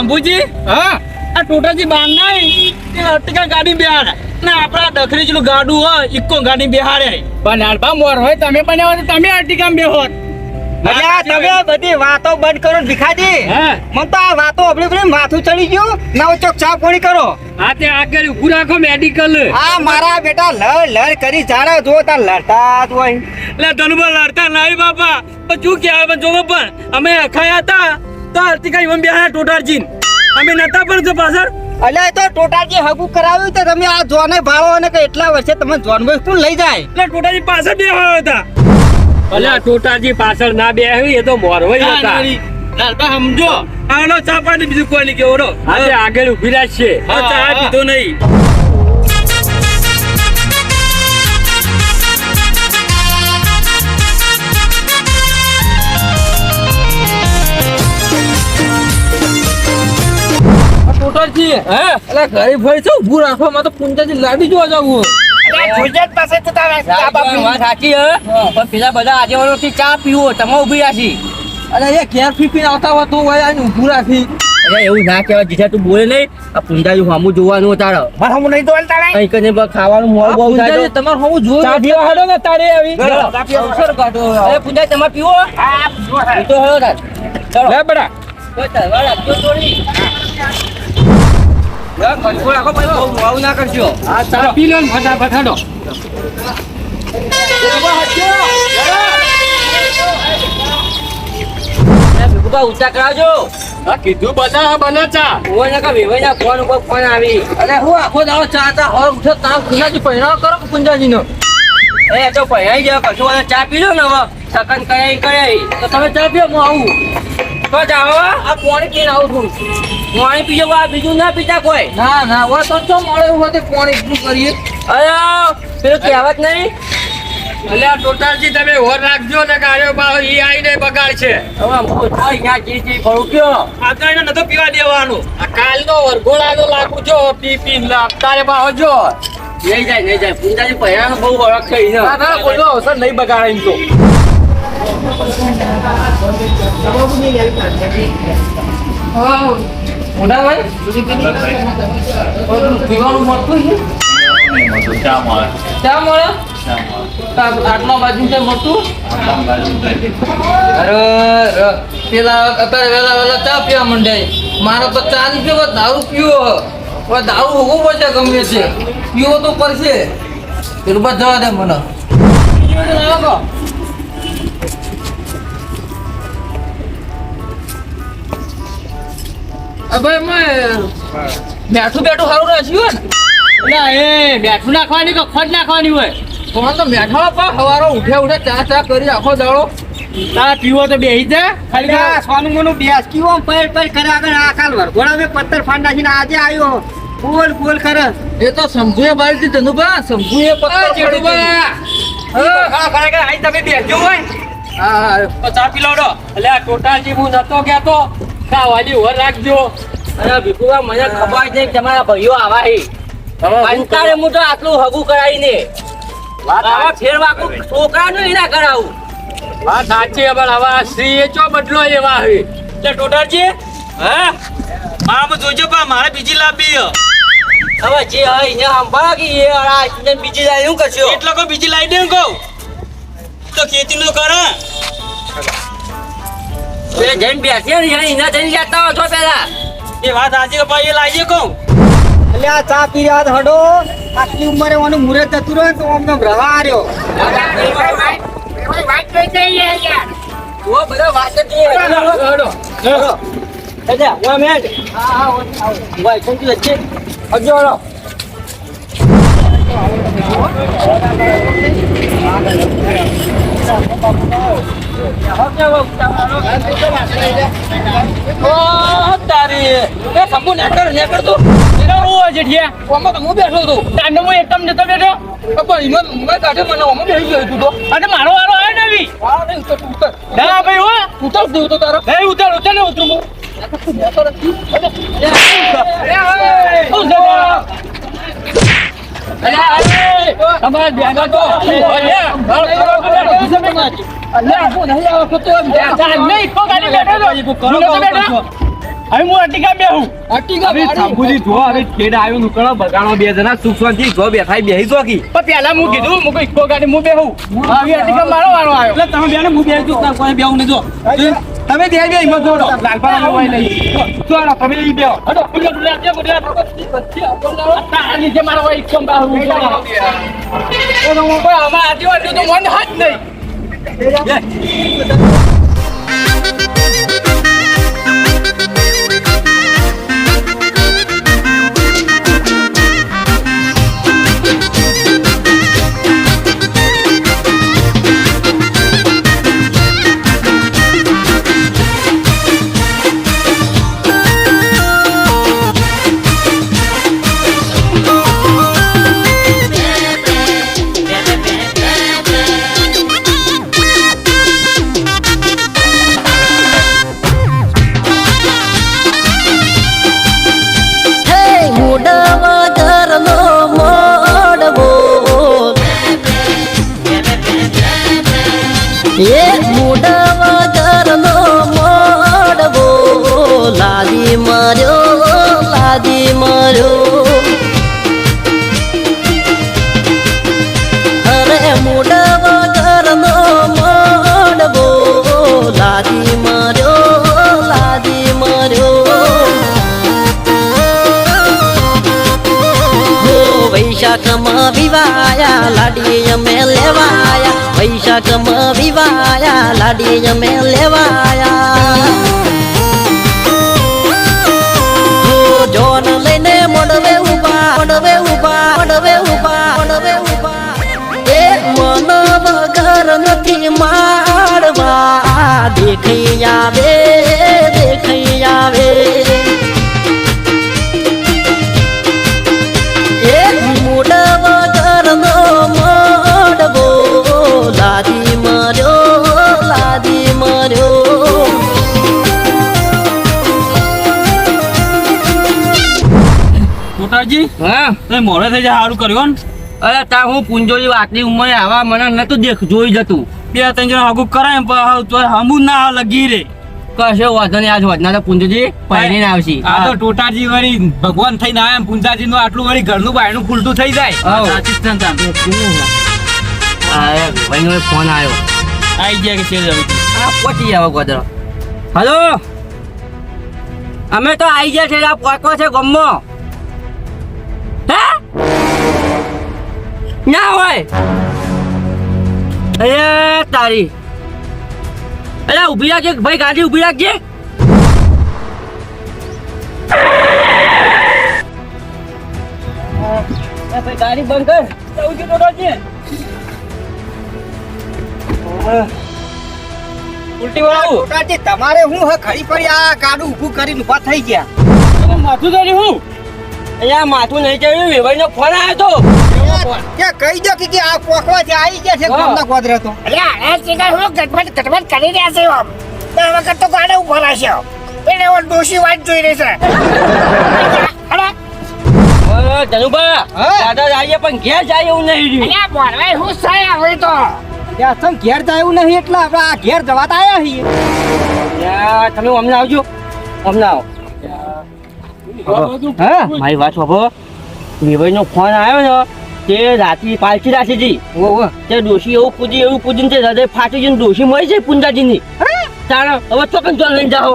શંભુજી? હા. આ ટોટાજી બાંધ નહીં તે અર્ટિકા ગાડી બેહાડે. ને આપણા દખરી જેલું ગાડું હોય ઇકો ગાડી બેહાડે. પણ લાલબા મોર હોય તમે બનાવો તો તમે આર્ટિકામ બેહો અલ્યા તમે બધી વાતો બંધ કરો ભીખાજી. હા. મને તો આ વાતો આપણે માથું ચડી ગયું. ના ચોક ચા પોણી કરો. આ તે આગળ ઉભું રાખો મેડિકલ આ મારા બેટા લડ લડ કરી જાણે જો તાર લડતા જ હોય. એટલે ધનુભા લડતા નહીં બાપા. પણ શું કહેવાય પણ જોવો પણ અમે અખાયા હતા. તો અર્ટિકા ઇવન બેહાડ્યા ટોટાજી અમે નતા પણ તો પાછળ? અલ્યા તો ટોટાજી હગું કરાવ્યું તો તમે આ જોને ભાળો અને કે એટલા વર્ષે તમે જોનભાઈ કોણ લઈ જાય? એટલે ટોટાજી પાછળ બેહાડ્યા હતા. અલ્યા ટોટાજી પાછળ ના બેહ્યું એ તો મોરવાઈ હતા. લાલબા સમજો. આનો ચા પાણી બીજું કોઈ નહીં કેવો આજે આગળ ઊભી રહ્યા હવે ચા પીધો નહીં. ટોટાજી હે? એટલે ઘરે ફરી છે ઉભું રાખવા માં તો પૂંજાજી લાડી જોવા જવું ગુજરાત પાસે તો વાત સાચી હે? પણ પેલા બધા થી ચા પીવો તમે ઊભી રાખી. અરે એ ઘેર ફીફીને આવતા હોય તો હોય આને ઊભું રાખી. અરે એવું ના કહેવાય જીજા તું બોલે નહીં. આ પુંજાજી સામું જોવાનું તારે. મારા હું નહીં દોલ તારે? અહીં કને ખાવાનું મોડું બહુ થાય તમારે હું ચા પીવા હાલો ને તારે આવી. ચલો. અવસર કાઢો અરે પુંજાજી તમે પીવો. ઈ તો હેલો તાર. ચલો. લે બેટા કોઈ થોડી. કંટ્રોલ રાખો ભાઈ બહુ મોડું ના કરજો. આ ચા પી લો ને ફટાફટ હાલો ભીખુભા કરાવજો. કીધું બધા બને ચા. ઓય ને વેવાઈ ના ફોન ઉપર ફોન આવી. અરે હું આખો દાડો ચા ચા ઉઠો તાવ પુંજાજી પહેરાવ કરો કુંજાજી નો એ તો પહેરાઈ જાય કશું ચા પી લો ને હવે. સકન કરાઈ કરાઈ. તો તમે ચા પીઓ હું આવું. તો જાઓ આ પાણી પીને આવું છું. પાણી પીજો આ બીજું ના પીતા કોઈ? ના ના હવે તો ચો મળે એવું હોય તો પાણી શું કરીએ? અરે પેલું કહેવત નહીં? અલ્યા ટોટાલજી તમે હોર રાખજો ને ગાડ્યો પાછો ઈ આઈને બગાડશે. હવે હું તો જી જી કરું કયો? આ તો એને નતો પીવા દેવાનું. આ કાલનો વરઘોડાનો લાગુ જો પી પી તારે પાછો જો. નહીં જાય નહીં જાય. પૂંજાજી પહેરાનો બહુ વળખ થઈ ના ના કોઈનો અવસર નહીં બગાડે તો. પીવાનું ચા પીવા માંડે મારે તો ચા ની પીવો દારૂ પીવો હવે દારૂ હોવું પડશે ગમે છે પીવો તો પડશે પેલું બસ જવા દે મને બેઠું બેઠું સારું રાખ્યું ને? એ બેઠું નાખવાની કે ખોટ નાખવાની હોય? કોણ તો બેઠા પા સવારો ઉઠે ઉઠે ચા ચા કરી આખો દાડો. તારા પીવો તો બેહી જા ખાલી આ સોનું મોનું બેસ. કીવો પૈર પર કરે આગળ આ કાલ વરઘોડા મેં પત્તર ફાંડા છે આજે આવ્યો બોલ બોલ કરે એ તો શંભુએ બાળી દીધી ધનુભા હા. પત્તા આઈ તમે બેસજો હોય? હા ચા પી લાવડો એટલે આ ટોટાલજી હું નતો કહેતો ખાવાની હોર રાખજો. અરે ભીખુભા મને ખબર નહીં તમારા ભાઈઓ આવા હી. કંટાળે હું તો આટલું હગું કરાવીને આવા ફેરવાકું છોકરાનું ના કરાવું. સાચી પણ હવે શ્રી એ ચો બદલો એવા હે? એટલે ટોટાજી હા? આમ જોજો પા મારે બીજી લાવવી હવે જે એને સંભાળો કે એ બીજી લાવી શું કરશો? એટલે કોઈ બીજી લાવી દે કહું. તો ખેતી નું કરે પેલે જઈને બેસીએ ને એના જઈને જતા હો છો પેલા. એ વાત આજે ભાઈ એ લાવીએ કહું. એટલે આ ચા પી રહ્યા હડો. આટલી ઉંમરે મને મુરત થતું રહ્યો તો અમને રવા આવ્યો વાત one minute. ભાઈ કોણ તું ઓ એ હું હું હું તો અને મારો વારો બી હા ઉતર ના ઉતર તારો હું તારો? તો હું તો તો હું હું જો બે જણા સુખ શાંતિ જો બેઠા બેહી જો કી પેલા હું કીધું હું ઇકો ગાડી હું બેહું હવે અટીકા મારો વાળો આવ્યો એટલે તમે બેને હું બેહી છું કોઈ બેહું નહીં જો તમે બે બે હિંમત જોડો લાલપાડા મોબાઈ લઈ જોડો તમે ઈ બેહો હડો પુલ્લા પુલ્લા જે બોલ્યા આ નીચે મારો ઇકો બાહુ કોઈ આમાં આદિવાસી તો મન હાથ નહીં હે વૈશાખમાં વિવાયા લાડી અમે લેવાયા. વૈશાખમાં વિવાયા લાડી અમે લેવાયા. જોન લઈને મોડવે ઊભા મોડવે ઊભા મોડવે ઊભા મોડવે ઊભા એ મન વગર નથી મારવા. દેખાઈ આવે હા? તમે મોડે થઈ જાય સારું કર્યું ને. અરે તા હું પુંજોની આટલી ઉંમરે આવા મને નતું દેખ જોઈ જતું. બે ત્રણ જણા હગું કરાય પણ તો હમુ ના લગી રે. કશે વાંધો નહીં આજ વધના તો પુંજોજી પહેરીને આવશે. આ તો ટોટાજી વળી ભગવાન થઈને પુંજાજી નું આટલું વળી ઘરનું બાયણું ખુલતું થઈ જાય. ભાઈનો ફોન આવ્યો. આઈ ગયા કે છે આ પહોંચી જાવ ગોદરો હલો? અમે તો આવી ગયા છે આ પોકો છે ગમો ના હોય. અરે તારી. અરે ઊભી રાખજે ભાઈ ગાડી ઊભી રાખજે ભાઈ ગાડી બંધ કર. જવું છે ઉલટી ટોટાજી, તમારે હું હ ખરી પડી આ ગાડું ઊભું કરીને ઊભા થઈ ગયા. માથું ધરી હું? અહીંયા માથું નહીં ચડ્યું વેવાઈનો ફોન આવ્યો તો. કે કહી દો કે આ પોકવાથી આવી ગયા છે. ગામના ગોદરે તો અલ્યા આ શિકાર હું ગટમટ ગટમટ કરી રહ્યા છે આમ. દર વખત તો ગાડે ઊભો રહેશે એને ઓલ ડોશી વાત જોઈ રહી છે. અરે ધનુભા દાદા પણ ઘેર જાય એવું નહીં અલ્યા બોલવાય હું સાયા હોય તો. ત્યાં ઘેર જાય એવું નહીં એટલે આપણે આ ઘેર જવાતા આવ્યા છીએ. તમે અમને આવજો. અમને આવો. હા. મારી વાત સાંભળો. નો ફોન આવ્યો ને તે રાત્રિ પાલસી રાખી હતી. તે ડોશી એવું પૂજી એવું પૂજીને તે હૃદય ફાટી જઈને ડોશી મળી જાય પુંજાજીની. તાણ હવે ચોકન ચોલ લઈને જાઓ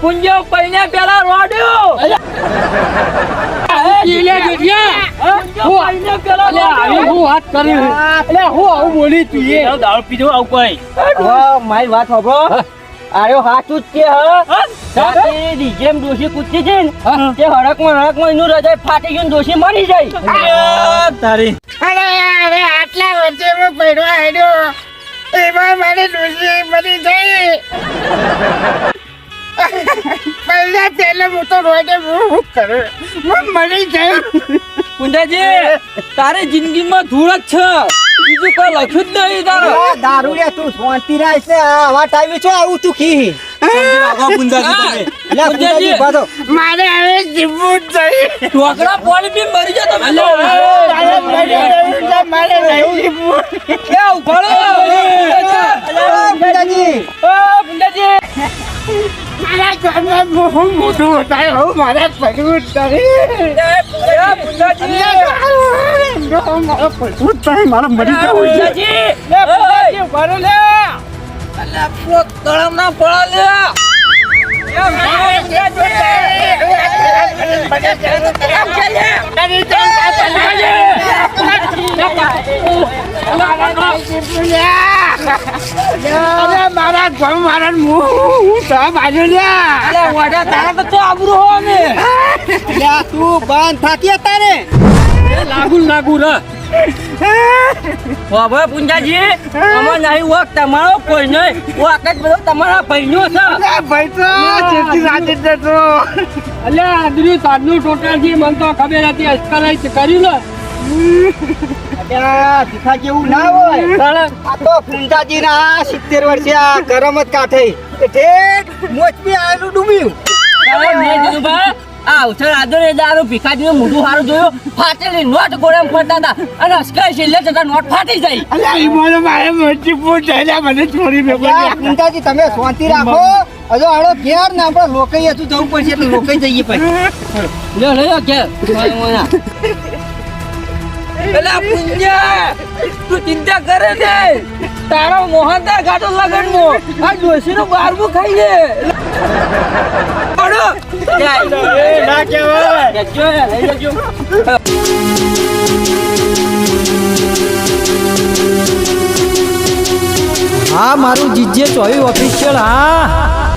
પુંજો પૈને પેલા રોડ્યો. દારૂ પીધો આવું કોઈ. હવે મારી વાત સાંભળો. આયો હાચું જ છે ડીજેમ ડોશી કૂદતી છે ને તે હડકમાં હડકમાં એનું હૃદય ફાટી ગયું દોશી મરી જાય. તારી. અરે અરે આટલા વર્ષે હું પડવા હેડ્યો. એમાં મારી દોશી મરી જાય પહેલા પહેલા હું તો રોડે હું કરું? હું મરી જાય પુંજાજી તારી જિંદગીમાં ધૂળ જ છે. બીજું કોઈ લખ્યું જ નહીં તારે. દારૂ રે તું શાંતિ રાખ છે. આવા ટાઈમે છો આવું તું કી. મારે હવે જીવવું જ નહીં ઢોકળા પાણી પી મરી જા તમે મારે મરી નહીં જીવવું. એ ઘરમાં બહુ મોટું થાય હું મારા પડવું મારા પડવું તારી મારા મરી જવું પડા લે ઘર મારા હું તો બાજુ લ્યા તારા તો આબરૂ હો તું બંધ થાકી તારે લાગુ લાગુ હવે પુંજાજી. અમાર નહીં વખ તમારો કોઈ નહીં. વખ જ બધો તમારા ભાઈનો છે. ભાઈ તો જેથી રાતે જતો અલે આદરી તારનું ટોટાજી મને તો ખબર હતી અસ્કલાઈ કર્યું ને. ભીખા જેવું ના હોય. આ તો પુંજાજી ના સિત્તેર વર્ષે આ ગરમ જ કાંઠે. ઠેઠ મોચમી આવેલું ડૂબ્યું. મેં કીધું ભાઈ આ અવસર આદરે દારૂ ભીખાજીનું મોઢું હારું જોયું ફાટેલી નોટ ગોળેમ ફરતા હતા. અને અસ્કર છેલ્લે જતા નોટ ફાટી જાય. અલ્યા ઈ મને મારે મોટી પૂર થયેલા મને છોડી અલ્યા, ફૂંદાજી તમે શાંતિ રાખો. અજો આડો ઘેર ને આપણે લોકઈ હતું જવું પડશે એટલે લોકઈ જઈએ પછી. લ્યો લ્યો ઘેર. પેલા પુંજા તું ચિંતા કરે છે. તારો મોહનદાર ઘાટો લગન મો આ ડોસી નું બારમું ખાઈ લે. ના કહેવાય લઈ જજો હા મારું જીજે ચોવી ઓફિશિયલ હા.